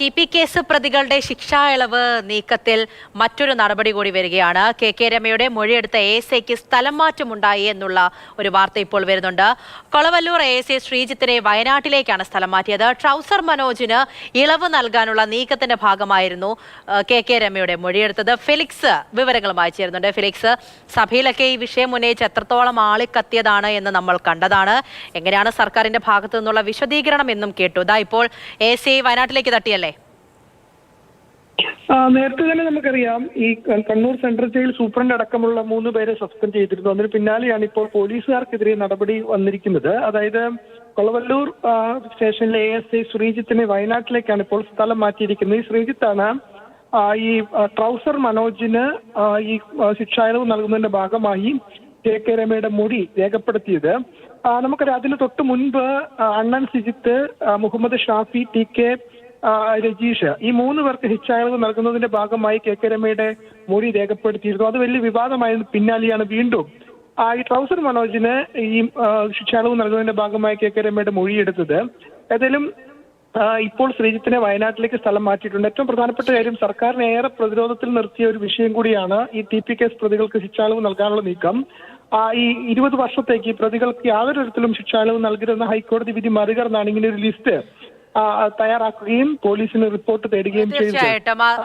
T P case പ്രതികളുടെ ശിക്ഷാ ഇളവ് നീക്കത്തിൽ മറ്റൊരു നടപടി കൂടി വരികയാണ്. കെ കെ രമയുടെ മൊഴിയെടുത്ത എ എസ് ഐക്ക് സ്ഥലം മാറ്റമുണ്ടായി എന്നുള്ള ഒരു വാർത്ത ഇപ്പോൾ വരുന്നുണ്ട്. കൊളവല്ലൂർ എ എസ് ഐ ശ്രീജിത്തിനെ വയനാട്ടിലേക്കാണ് സ്ഥലം മാറ്റിയത്. ട്രൗസർ മനോജിന് ഇളവ് നൽകാനുള്ള നീക്കത്തിന്റെ ഭാഗമായിരുന്നു കെ കെ രമയുടെ മൊഴിയെടുത്തത്. ഫിലിക്സ് വിവരങ്ങളുമായി ചേരുന്നുണ്ട്. ഫിലിക്സ് സഭയിലൊക്കെ ഈ വിഷയം ഉന്നയിച്ച് എത്രത്തോളം ആളിക്കത്തിയതാണ് എന്ന് നമ്മൾ കണ്ടതാണ്. എങ്ങനെയാണ് സർക്കാരിന്റെ ഭാഗത്തു നിന്നുള്ള വിശദീകരണം എന്നും കേട്ടു. ഇതാ ഇപ്പോൾ എ സി വയനാട്ടിലേക്ക് തട്ടിയല്ലേ? നേരത്തെ തന്നെ നമുക്കറിയാം. ഈ കണ്ണൂർ സെൻട്രൽ ജയിൽ സൂപ്രണ്ട് അടക്കമുള്ള മൂന്ന് പേരെ സസ്പെൻഡ് ചെയ്തിരുന്നു. അതിന് പിന്നാലെയാണ് ഇപ്പോൾ പോലീസുകാർക്കെതിരെ നടപടി വന്നിരിക്കുന്നത്. അതായത് കൊളവല്ലൂർ സ്റ്റേഷനിലെ എ എസ് ഐ ശ്രീജിത്തിനെ വയനാട്ടിലേക്കാണ് ഇപ്പോൾ സ്ഥലം മാറ്റിയിരിക്കുന്നത്. ഈ ശ്രീജിത്താണ് ഈ ട്രൗസർ മനോജിന് ഈ ശിക്ഷായളവ് നൽകുന്നതിന്റെ ഭാഗമായി കെ കെ രമയുടെ മൊഴി രേഖപ്പെടുത്തിയത്. നമുക്കറിയാം അതിന് തൊട്ട് മുൻപ് അണ്ണൻ സിജിത്ത് മുഹമ്മദ് ഷാഫി ടി കെ രജീഷ് ഈ മൂന്ന് പേർക്ക് ശിക്ഷായിളവ് നൽകുന്നതിന്റെ ഭാഗമായി കെ കെ രമയുടെ മൊഴി രേഖപ്പെടുത്തിയിരുന്നു. അത് വലിയ വിവാദമായിരുന്നു. പിന്നാലെയാണ് വീണ്ടും ഈ ട്രൗസർ മനോജിന് ഈ ശിക്ഷാളവ് നൽകുന്നതിന്റെ ഭാഗമായി കെ കെ രമയുടെ മൊഴിയെടുത്തത് ഏതായാലും ഇപ്പോൾ ശ്രീജിത്തിനെ വയനാട്ടിലേക്ക് സ്ഥലം മാറ്റിയിട്ടുണ്ട്. ഏറ്റവും പ്രധാനപ്പെട്ട കാര്യം സർക്കാരിനെ ഏറെ പ്രതിരോധത്തിൽ നിർത്തിയ ഒരു വിഷയം കൂടിയാണ് ഈ ടി പി കേസ് പ്രതികൾക്ക് ശിക്ഷാളവ് നൽകാനുള്ള നീക്കം. ഈ ഇരുപത് വർഷത്തേക്ക് പ്രതികൾക്ക് യാതൊരു തരത്തിലും ശിക്ഷാളവ് നൽകരുതെന്ന ഹൈക്കോടതി വിധി മറികടന്നാണ് ഇങ്ങനെ ഒരു ലിസ്റ്റ്. തയ്യാറാക്കുകയും പോലീസിന് റിപ്പോർട്ട് തേടുകയും ചെയ്യും തീർച്ചയായിട്ടും.